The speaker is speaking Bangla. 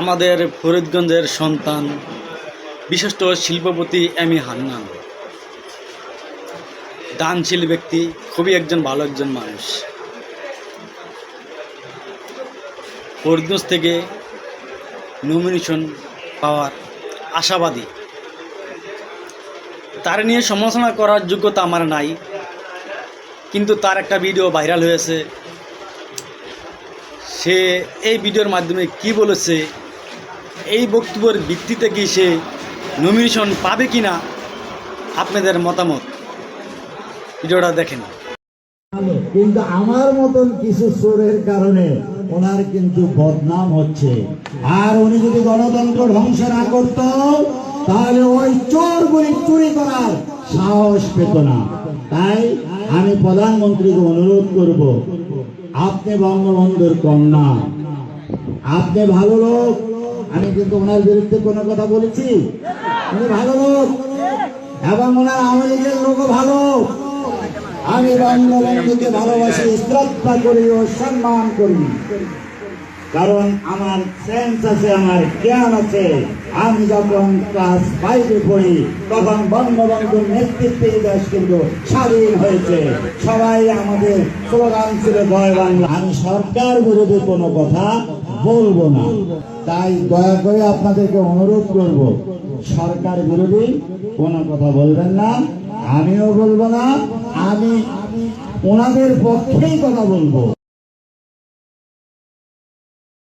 আমাদের ফরিদগঞ্জের সন্তান, বিশিষ্ট শিল্পপতি এম ই হান্নান। দানশীল ব্যক্তি, খুবই একজন ভালো একজন মানুষ। ফরিদগঞ্জ থেকে নমিনেশন পাওয়ার আশাবাদী। তার নিয়ে সমালোচনা করার যোগ্যতা আমার নাই, কিন্তু তার একটা ভিডিও ভাইরাল হয়েছে। সে এই ভিডিওর মাধ্যমে কি বলেছে এই বক্তব্যের ভিত্তিতে কি সে নমিনেশন পাবে কি না আপনাদের মতামত? ভিডিওটা দেখেন। কিন্তু আমার মতন কিছু চোরের কারণে ওনার কিন্তু বদনাম হচ্ছে। আর উনি যদি গণতন্ত্র ধ্বংস না করত, তাহলে ওই চোরগুলি চুরি করার সাহস পেত না। তাই আমি প্রধানমন্ত্রীকে অনুরোধ করব, আপনি বঙ্গবন্ধুর কন্যা, আপনি ভালো লোক আমি কিন্তু ওনার বিরুদ্ধে কোনো কথা বলেছি। উনি ভালো লোক। এবং ওনার আওয়ামী লীগের লোকও ভালো। আমি বঙ্গবন্ধুকে ভালোবাসি, শ্রদ্ধা করি ও সম্মান করি। কারণ আমার সেন্স আছে, আমার জ্ঞান আছে। আমি যখন ক্লাস ফাইভে পড়ি, তখন বঙ্গবন্ধুর নেতৃত্বে দেশ কিন্তু স্বাধীন হয়েছে। সবাই আমাদের স্লোগান ছিল জয় বাংলা। আমি সরকার বিরোধী কোনো কথা বলব না। তাই দয়া করে আপনাদেরকে অনুরোধ করব, সরকার বিরোধী কোনো কথা বলবেন না, আমিও বলব না, আমি ওনাদের পক্ষেই কথা বলব।